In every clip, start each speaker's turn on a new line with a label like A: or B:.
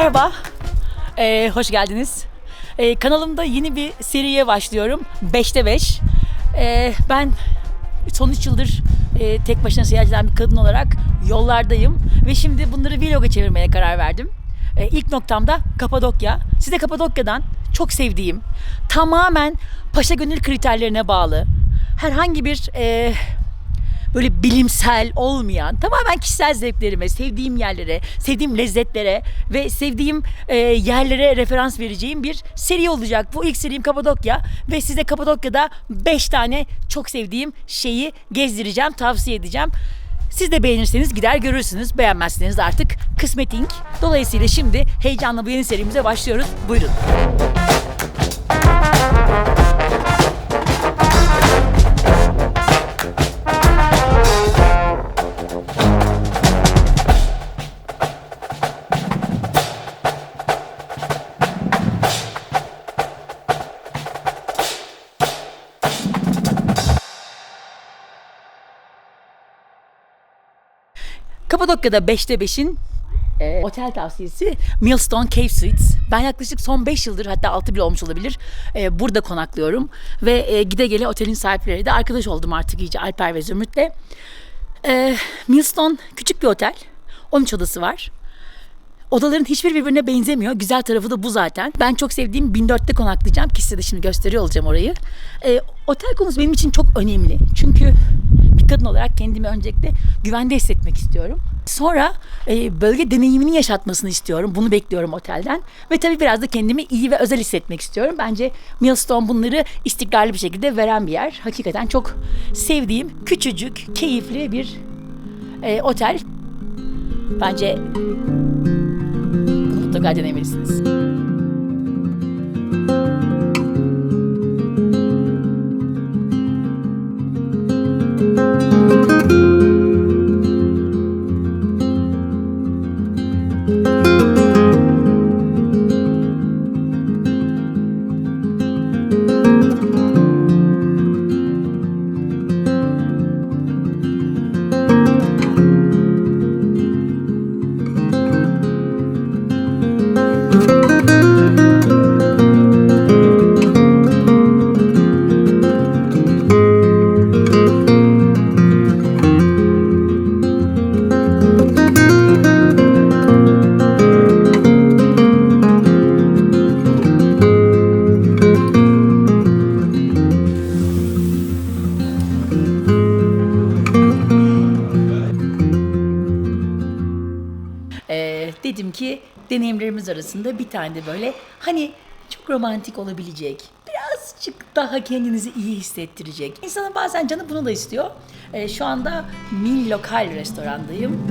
A: Merhaba, Ee, hoş geldiniz. Ee, kanalımda yeni bir seriye başlıyorum. 5'te 5. Ee, ben son 3 yıldır e, tek başına seyahat eden bir kadın olarak yollardayım. Ve şimdi bunları vloga çevirmeye karar verdim. Ee, ilk noktam da Kapadokya. Size Kapadokya'dan çok sevdiğim, tamamen paşa gönül kriterlerine bağlı, herhangi bir e, böyle bilimsel olmayan, tamamen kişisel zevklerime, sevdiğim yerlere, sevdiğim lezzetlere ve sevdiğim e, yerlere referans vereceğim bir seri olacak. Bu ilk serim Kapadokya ve size Kapadokya'da 5 tane çok sevdiğim şeyi gezdireceğim, tavsiye edeceğim. Siz de beğenirseniz gider görürsünüz. Beğenmezseniz artık kısmetink. Dolayısıyla şimdi heyecanla bu yeni serimize başlıyoruz. Buyurun. Kapadokya'da 5'te 5'in e, otel tavsiyesi Millstone Cave Suites. Ben yaklaşık son 5 yıldır hatta 6 bile olmuş olabilir e, burada konaklıyorum. Ve e, gide gele otelin sahipleri de arkadaş oldum artık iyice Alper ve Zümrüt'le. E, Millstone küçük bir otel. 13 odası var. Odaların hiçbir birbirine benzemiyor. Güzel tarafı da bu zaten. Ben çok sevdiğim 1004'te konaklayacağım ki size de şimdi gösteriyor olacağım orayı. Ee, otel konusu benim için çok önemli. Çünkü kadın olarak kendimi öncelikle güvende hissetmek istiyorum. Sonra e, bölge deneyimini yaşatmasını istiyorum. Bunu bekliyorum otelden. Ve tabii biraz da kendimi iyi ve özel hissetmek istiyorum. Bence Millstone bunları istikrarlı bir şekilde veren bir yer. Hakikaten çok sevdiğim, küçücük, keyifli bir e, otel. Bence mutlaka denemelisiniz. Ki deneyimlerimiz arasında bir tane de böyle hani çok romantik olabilecek, birazcık daha kendinizi iyi hissettirecek. İnsanın bazen canı bunu da istiyor. Ee, şu anda Mil Lokal restorandayım.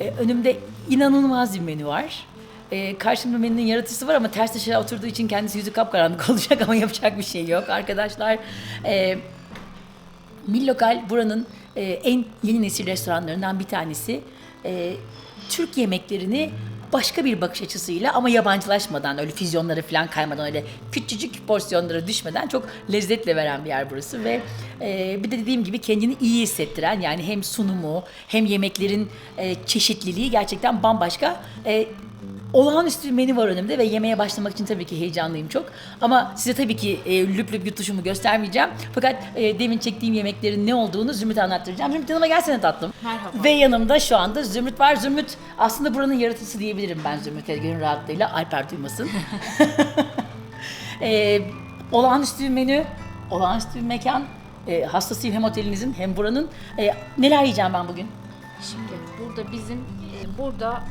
A: Ee, önümde inanılmaz bir menü var. Ee, karşımda menünün yaratıcısı var ama ters dışarı oturduğu için kendisi yüzü kapkaranlık olacak ama yapacak bir şey yok arkadaşlar. Ee, Mil Lokal buranın e, en yeni nesil restoranlarından bir tanesi. Ee, Türk yemeklerini başka bir bakış açısıyla ama yabancılaşmadan öyle füzyonlara falan kaymadan öyle küçücük porsiyonlara düşmeden çok lezzetle veren bir yer burası ve e, bir de dediğim gibi kendini iyi hissettiren yani hem sunumu hem yemeklerin e, çeşitliliği gerçekten bambaşka. E, Olağanüstü bir menü var önümde ve yemeğe başlamak için tabii ki heyecanlıyım çok. Ama size tabii ki e, lüp lüp yutuşumu göstermeyeceğim. Fakat e, demin çektiğim yemeklerin ne olduğunu Zümrüt'e anlattıracağım. Zümrüt yanıma gelsene tatlım.
B: Merhaba.
A: Ve yanımda şu anda Zümrüt var. Zümrüt aslında buranın yaratıcısı diyebilirim ben Zümrüt'e gönül rahatlığıyla. Alper duymasın. e, olağanüstü bir menü, olağanüstü bir mekan. E, hastasıyım hem otelinizin hem buranın. E, neler yiyeceğim ben bugün?
B: Şimdi burada bizim e, burada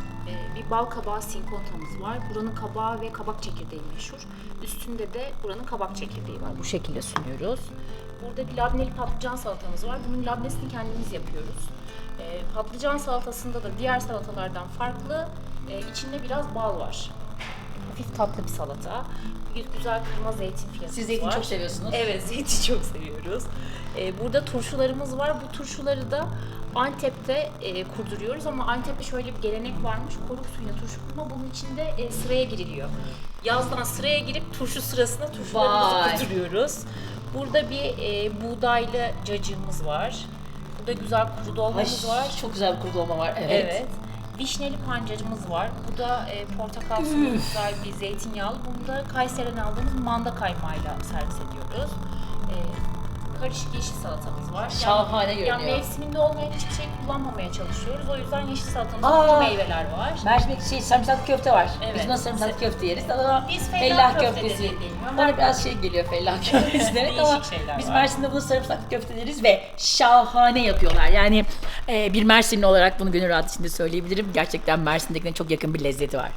B: bir bal kabağı sinkontamız var. Buranın kabağı ve kabak çekirdeği meşhur. Üstünde de buranın kabak çekirdeği var. Bu şekilde sunuyoruz. Burada bir labneli patlıcan salatamız var. Bunun labnesini kendimiz yapıyoruz. E, patlıcan salatasında da diğer salatalardan farklı e, içinde biraz bal var. Hafif tatlı bir salata. Bir güzel kırma zeytin fiyatımız
A: Siz zeytin
B: var.
A: çok seviyorsunuz.
B: Evet zeytin çok seviyoruz. Ee, burada turşularımız var. Bu turşuları da Antep'te e, kurduruyoruz ama Antep'te şöyle bir gelenek varmış. Koruk suyuna turşu kurma bunun içinde e, sıraya giriliyor. Yazdan sıraya girip turşu sırasına turşularımızı
A: Vay.
B: kurduruyoruz. Burada bir e, buğdaylı cacığımız var. Burada güzel kuru dolmamız var.
A: Çok güzel bir kuru dolma var.
B: Evet. Vişneli pancarımız var. Bu da e, portakal suyu güzel bir zeytinyağlı. Bunu da Kayseri'den aldığımız manda kaymağıyla servis ediyoruz. E, karışık yeşil salatamız var.
A: Şahane
B: yani, yani
A: görünüyor.
B: mevsiminde olmayan hiçbir şey kullanmamaya çalışıyoruz. O yüzden yeşil salatamızda
A: Aa.
B: kuru meyveler var.
A: Mercimek şey sarımsaklı köfte var.
B: Evet.
A: Biz nasıl sarımsaklı köfte yeriz ama
B: Biz fellah
A: fellah
B: köfte
A: köftesi.
B: deniyor.
A: Bana biraz şey geliyor fellah köftesi demek ama biz. Mersin'de bunu sarımsaklı köfte deriz ve şahane yapıyorlar. Yani e, bir Mersinli olarak bunu gönül rahat içinde söyleyebilirim. Gerçekten Mersin'dekine çok yakın bir lezzeti var.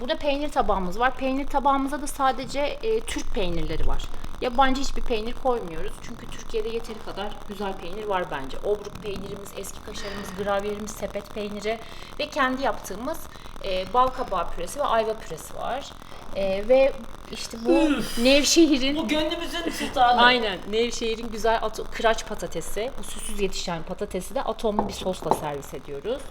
B: Burada peynir tabağımız var. Peynir tabağımızda da sadece e, Türk peynirleri var. Yabancı hiçbir peynir koymuyoruz. Çünkü Türkiye'de yeteri kadar güzel peynir var bence. Obruk peynirimiz, eski kaşarımız, gravyerimiz, sepet peyniri ve kendi yaptığımız e, bal kabağı püresi ve ayva püresi var. E, ve işte bu Nevşehir'in
A: gönlümüzün sultanı.
B: Aynen. Nevşehir'in güzel ato- kıraç patatesi. Bu süsüz yetişen patatesi de atomlu bir sosla servis ediyoruz.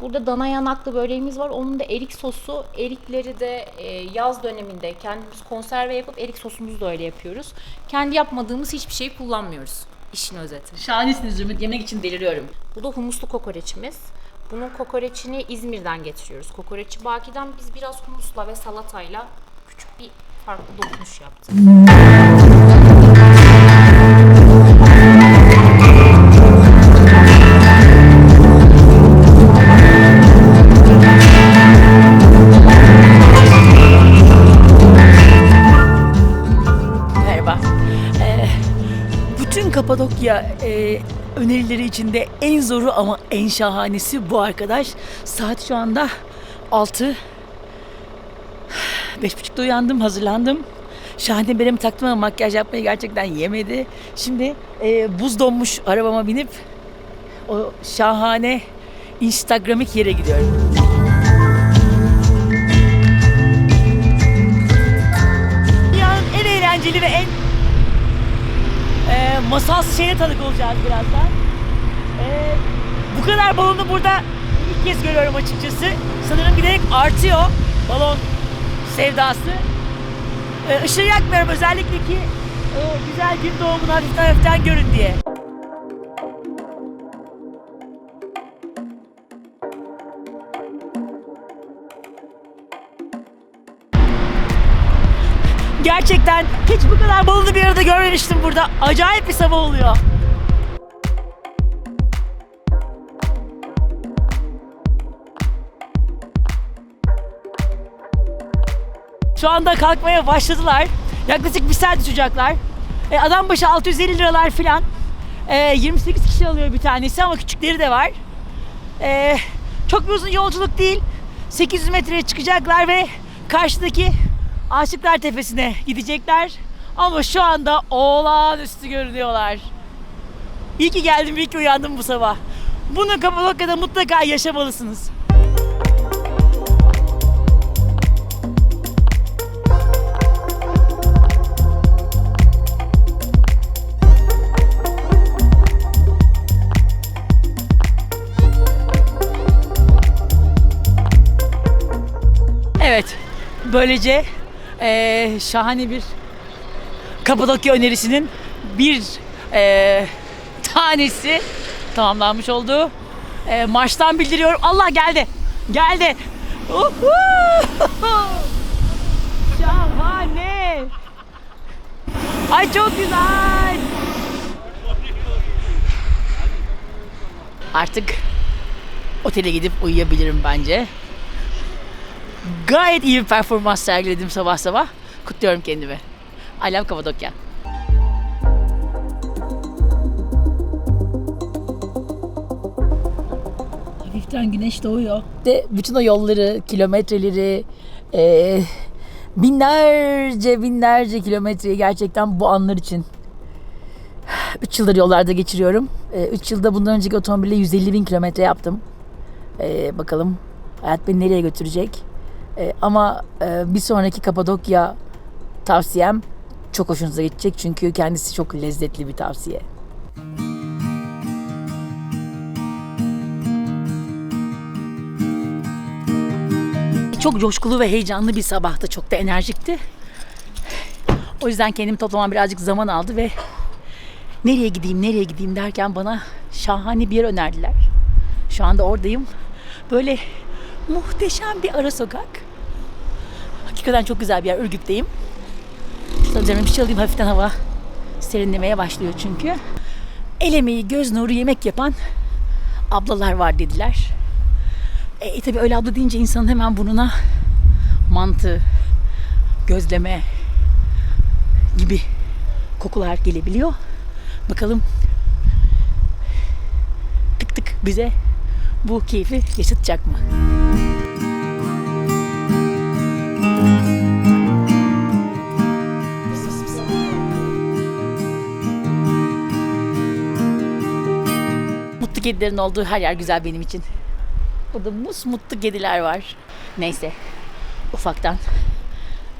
B: Burada dana yanaklı böreğimiz var. Onun da erik sosu. Erikleri de e, yaz döneminde kendimiz konserve yapıp erik sosumuzu da öyle yapıyoruz. Kendi yapmadığımız hiçbir şey kullanmıyoruz. İşin özeti.
A: Şahanesiniz Ümit. Yemek için deliriyorum.
B: Bu da humuslu kokoreçimiz. Bunun kokoreçini İzmir'den getiriyoruz. Kokoreçi Baki'den biz biraz humusla ve salatayla küçük bir farklı dokunuş yaptık.
A: Kapadokya e, önerileri içinde en zoru ama en şahanesi bu arkadaş. Saat şu anda 6. Beş buçukta uyandım, hazırlandım. Şahane beremi taktım ama makyaj yapmayı gerçekten yemedi. Şimdi e, buz donmuş arabama binip o şahane Instagramik yere gidiyorum. Masalsı şeye tanık olacağız birazdan. E, bu kadar balonu burada ilk kez görüyorum açıkçası. Sanırım giderek artıyor balon sevdası. E, ışığı yakmıyorum özellikle ki e, güzel gün doğumunu hafiften hafiften görün diye. Gerçekten hiç bu kadar balonu bir arada görmemiştim burada. Acayip bir sabah oluyor. Şu anda kalkmaya başladılar. Yaklaşık bir saat uçacaklar. E, adam başı 650 liralar filan. E, 28 kişi alıyor bir tanesi ama küçükleri de var. E, çok bir uzun yolculuk değil. 800 metreye çıkacaklar ve karşıdaki Aşıklar Tepesi'ne gidecekler. Ama şu anda olağanüstü görünüyorlar. İyi ki geldim, iyi ki uyandım bu sabah. Bunu Kapadokya'da mutlaka yaşamalısınız. Evet, böylece eee, şahane bir Kapadokya önerisinin bir eee, tanesi tamamlanmış oldu. Eee, marştan bildiriyorum. Allah geldi, geldi. Şahane. Ay çok güzel. Artık otele gidip uyuyabilirim bence. Gayet iyi bir performans sergiledim sabah sabah. Kutluyorum kendimi. I love Kapadokya. Hafiften güneş doğuyor. De bütün o yolları, kilometreleri, eee, binlerce binlerce kilometreyi gerçekten bu anlar için 3 yıldır yollarda geçiriyorum. 3 yılda bundan önceki otomobille 150 bin kilometre yaptım. Ee, bakalım hayat beni nereye götürecek. E, ama e, bir sonraki Kapadokya tavsiyem çok hoşunuza gidecek çünkü kendisi çok lezzetli bir tavsiye. Çok coşkulu ve heyecanlı bir sabahtı. Çok da enerjikti. O yüzden kendimi toplamam birazcık zaman aldı ve nereye gideyim nereye gideyim derken bana şahane bir yer önerdiler. Şu anda oradayım. Böyle muhteşem bir ara sokak. Hakikaten çok güzel bir yer. Ürgüp'teyim. Şuradan üzerime bir şey alayım hafiften hava serinlemeye başlıyor çünkü. El emeği, göz nuru yemek yapan ablalar var dediler. E, e tabi öyle abla deyince insanın hemen burnuna mantı, gözleme gibi kokular gelebiliyor. Bakalım tık tık bize bu keyfi yaşatacak mı? Mutlu kedilerin olduğu her yer güzel benim için. Burada mus mutlu kediler var. Neyse ufaktan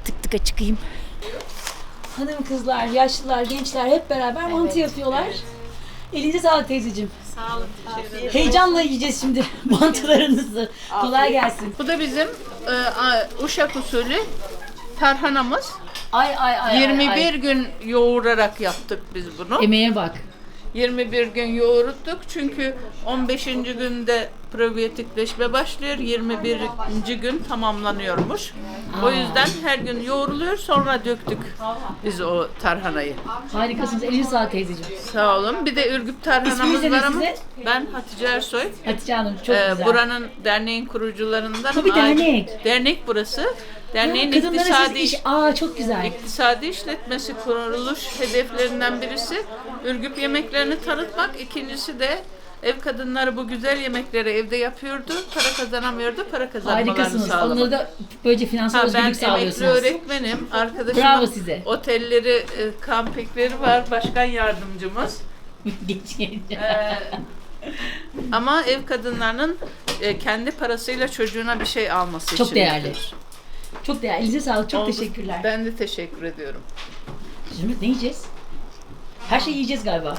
A: tık tıka çıkayım. Hanım kızlar, yaşlılar, gençler hep beraber mantı yapıyorlar. Elinize sağlık teyzeciğim.
C: Sağ olun. Teşekkür ederim.
A: Heyecanla yiyeceğiz şimdi mantılarınızı. Kolay gelsin.
C: Bu da bizim e, a- Uşak usulü tarhanamız.
A: Ay ay ay. ay,
C: 21
A: ay.
C: gün yoğurarak yaptık biz bunu.
A: Emeğe bak.
C: 21 gün yoğurttuk çünkü 15. günde probiyotikleşme başlıyor. 21. gün tamamlanıyormuş. O yüzden her gün yoğruluyor sonra döktük biz o tarhanayı.
A: Harikasınız. Elinize sağlık teyzeciğim.
C: Sağ olun. Bir de Ürgüp tarhanamız var ama
A: size?
C: ben Hatice Ersoy.
A: Hatice Hanım çok
C: Ee,
A: güzel.
C: buranın derneğin kurucularından.
A: Bu bir dernek.
C: Dernek burası. Derneğin iktisadi,
A: iş... Aa çok güzel.
C: iktisadi işletmesi kuruluş hedeflerinden birisi Ürgüp yemeklerini tanıtmak. İkincisi de ev kadınları bu güzel yemekleri evde yapıyordu. Para kazanamıyordu. Para kazanmalarını
A: Harikasınız.
C: sağlamak.
A: Onları da böylece finansal
C: Ha, ben
A: özgürlük
C: emekli
A: sağlıyorsunuz.
C: öğretmenim. Arkadaşımın
A: Bravo size.
C: otelleri, e, kampikleri var. Başkan yardımcımız.
A: Geç geç.
C: Ee, ama ev kadınlarının e, kendi parasıyla çocuğuna bir şey alması
A: Çok
C: için.
A: değerli. Çok değerli. Elinize sağlık. Çok
C: Oldu.
A: teşekkürler.
C: Ben de teşekkür ediyorum.
A: Zümrüt ne yiyeceğiz? Her şeyi yiyeceğiz galiba.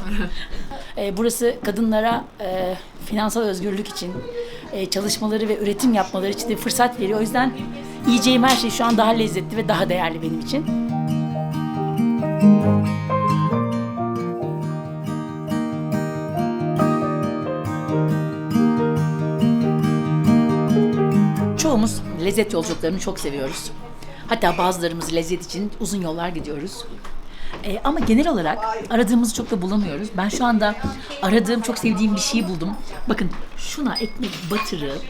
A: Ee, burası kadınlara e, finansal özgürlük için e, çalışmaları ve üretim yapmaları için de fırsat veriyor. O yüzden yiyeceğim her şey şu an daha lezzetli ve daha değerli benim için. Çoğumuz lezzet yolculuklarını çok seviyoruz. Hatta bazılarımız lezzet için uzun yollar gidiyoruz. Ee, ama genel olarak aradığımızı çok da bulamıyoruz. Ben şu anda aradığım, çok sevdiğim bir şeyi buldum. Bakın şuna ekmek batırıp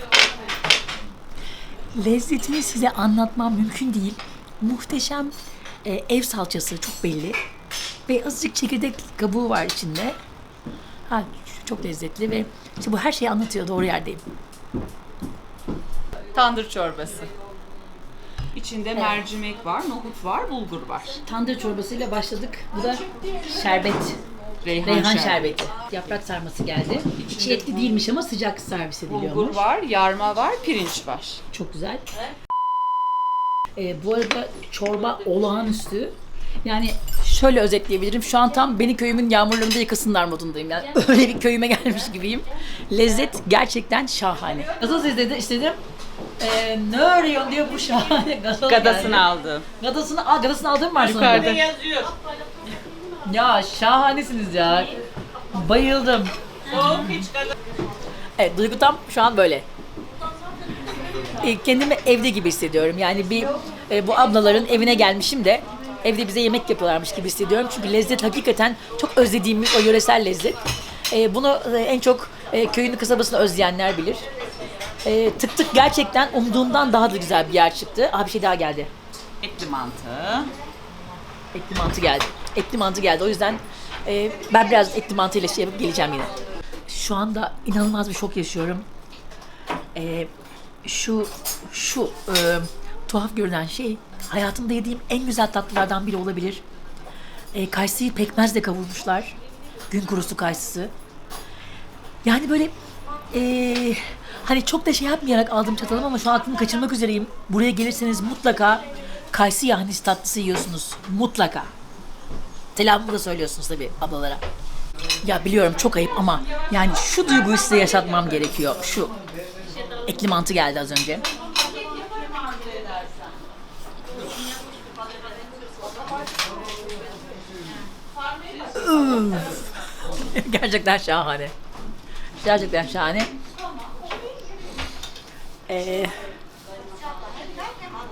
A: lezzetini size anlatmam mümkün değil. Muhteşem e, ev salçası çok belli. Ve azıcık çekirdek kabuğu var içinde. Ha, çok lezzetli ve işte bu her şeyi anlatıyor. Doğru yerdeyim.
D: Tandır çorbası. İçinde mercimek var, nohut var, bulgur var.
A: Tandır çorbasıyla başladık. Bu da şerbet.
D: Reyhan,
A: Reyhan
D: şerbeti.
A: şerbeti. Yaprak sarması geldi. İçi etli değilmiş ama sıcak servis ediliyormuş.
D: Bulgur var, yarma var, pirinç var.
A: Çok güzel. Ee, bu arada çorba olağanüstü. Yani şöyle özetleyebilirim. Şu an tam beni köyümün yağmurlarında yıkasınlar modundayım. Yani öyle bir köyüme gelmiş gibiyim. Lezzet gerçekten şahane. Gazoz izledi, istedim. Ee, ne arıyorsun diyor bu şahane gazoz
D: Gadasını
A: geldi.
D: aldı.
A: Gadasını, aa gadasını aldın mı var sonunda?
D: Yukarıda.
C: yazıyor.
A: Ya şahanesiniz ya. Bayıldım.
C: Soğuk hiç
A: Evet duygu tam şu an böyle. E, Kendimi evde gibi hissediyorum. Yani bir e, bu ablaların evine gelmişim de evde bize yemek yapıyorlarmış gibi hissediyorum. Çünkü lezzet hakikaten çok özlediğimiz o yöresel lezzet. E, bunu e, en çok e, köyünü kasabasını özleyenler bilir. E, tık tık gerçekten umduğumdan daha da güzel bir yer çıktı. Aa bir şey daha geldi.
D: Etli mantı.
A: Etli mantı geldi. Etli mantı geldi. O yüzden e, ben biraz etli mantıyla şey yapıp geleceğim yine. Şu anda inanılmaz bir şok yaşıyorum. E, şu şu e, tuhaf görünen şey hayatımda yediğim en güzel tatlılardan biri olabilir. E, kayısıyı pekmezle kavurmuşlar. Gün kurusu kayısısı. Yani böyle ee, hani çok da şey yapmayarak aldım çatalım ama şu an aklımı kaçırmak üzereyim. Buraya gelirseniz mutlaka kayısı yahnisi hani tatlısı yiyorsunuz. Mutlaka. Selamımı da söylüyorsunuz tabii ablalara. Ya biliyorum çok ayıp ama yani şu duyguyu size yaşatmam gerekiyor. Şu ekli mantı geldi az önce. Gerçekten şahane. Gerçekten şahane. Ee,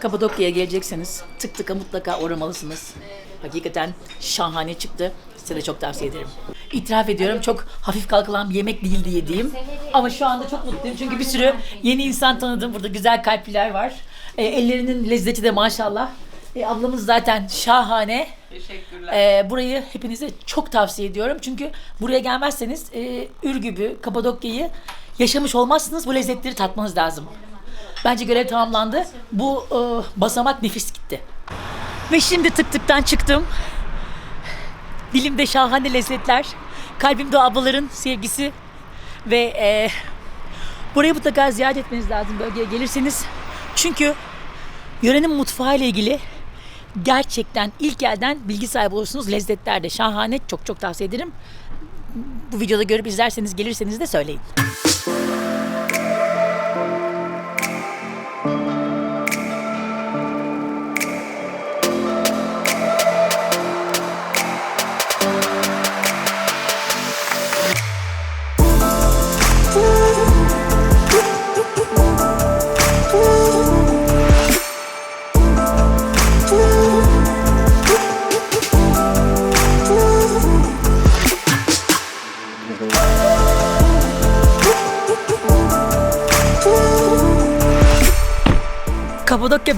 A: Kapadokya'ya gelecekseniz tık tıka mutlaka uğramalısınız. Hakikaten şahane çıktı. Size de çok tavsiye ederim. İtiraf ediyorum çok hafif kalkılan bir yemek değildi yediğim. Ama şu anda çok mutluyum çünkü bir sürü yeni insan tanıdım. Burada güzel kalpliler var. E, ellerinin lezzeti de maşallah. E, ablamız zaten şahane.
C: Teşekkürler.
A: Ee, burayı hepinize çok tavsiye ediyorum. Çünkü buraya gelmezseniz e, Ürgüp'ü, Kapadokya'yı yaşamış olmazsınız. Bu lezzetleri tatmanız lazım. Bence görev tamamlandı. Bu e, basamak nefis gitti. Ve şimdi tık tıktan çıktım. Dilimde şahane lezzetler. Kalbimde ablaların sevgisi. Ve e, burayı mutlaka ziyaret etmeniz lazım bölgeye gelirseniz. Çünkü yörenin mutfağı ile ilgili gerçekten ilk elden bilgi sahibi olursunuz. Lezzetler de şahane. Çok çok tavsiye ederim. Bu videoda görüp izlerseniz gelirseniz de söyleyin.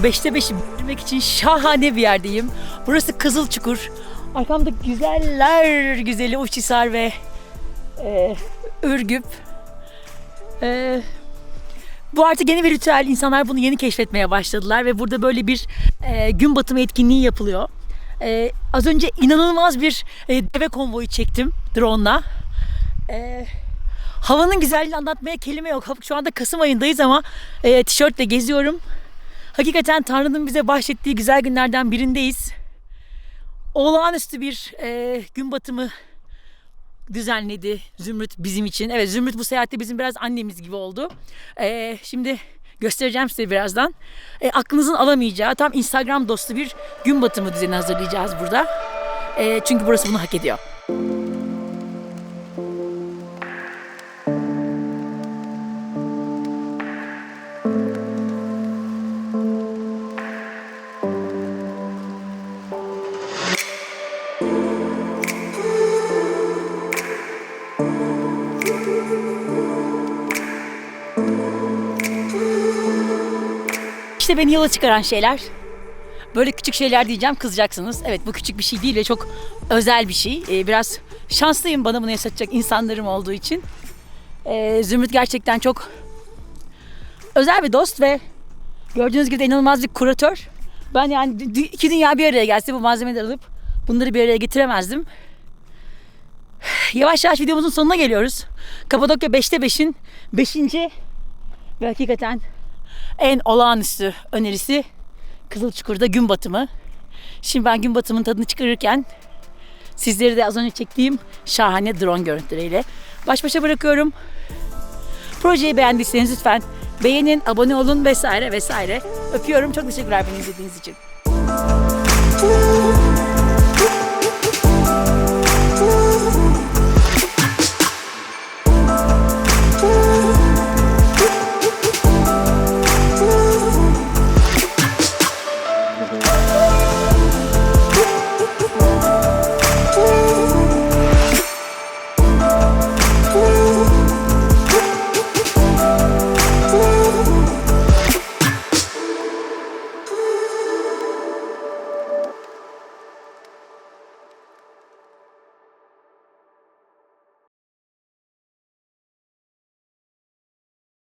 A: 5'te 5'i bitirmek için şahane bir yerdeyim. Burası Kızılçukur. Arkamda güzeller güzeli Uçhisar ve e, Ürgüp. E, bu artık yeni bir ritüel. İnsanlar bunu yeni keşfetmeye başladılar ve burada böyle bir e, gün batımı etkinliği yapılıyor. E, az önce inanılmaz bir e, deve konvoyu çektim drone'la. E, havanın güzelliğini anlatmaya kelime yok. Şu anda Kasım ayındayız ama e, tişörtle geziyorum. Hakikaten Tanrı'nın bize bahşettiği güzel günlerden birindeyiz. Olağanüstü bir e, gün batımı düzenledi Zümrüt bizim için. Evet Zümrüt bu seyahatte bizim biraz annemiz gibi oldu. E, şimdi göstereceğim size birazdan. E, aklınızın alamayacağı tam Instagram dostu bir gün batımı düzeni hazırlayacağız burada. E, çünkü burası bunu hak ediyor. İşte beni yola çıkaran şeyler. Böyle küçük şeyler diyeceğim kızacaksınız. Evet bu küçük bir şey değil ve çok özel bir şey. Ee, biraz şanslıyım bana bunu yaşatacak insanlarım olduğu için. Ee, Zümrüt gerçekten çok özel bir dost ve gördüğünüz gibi de inanılmaz bir kuratör. Ben yani iki dünya bir araya gelse bu malzemeleri alıp bunları bir araya getiremezdim. Yavaş yavaş videomuzun sonuna geliyoruz. Kapadokya 5'te 5'in 5. ve hakikaten en olağanüstü önerisi Kızılçukur'da gün batımı. Şimdi ben gün batımının tadını çıkarırken sizleri de az önce çektiğim şahane drone görüntüleriyle baş başa bırakıyorum. Projeyi beğendiyseniz lütfen beğenin, abone olun vesaire vesaire. Öpüyorum. Çok teşekkürler beni izlediğiniz için.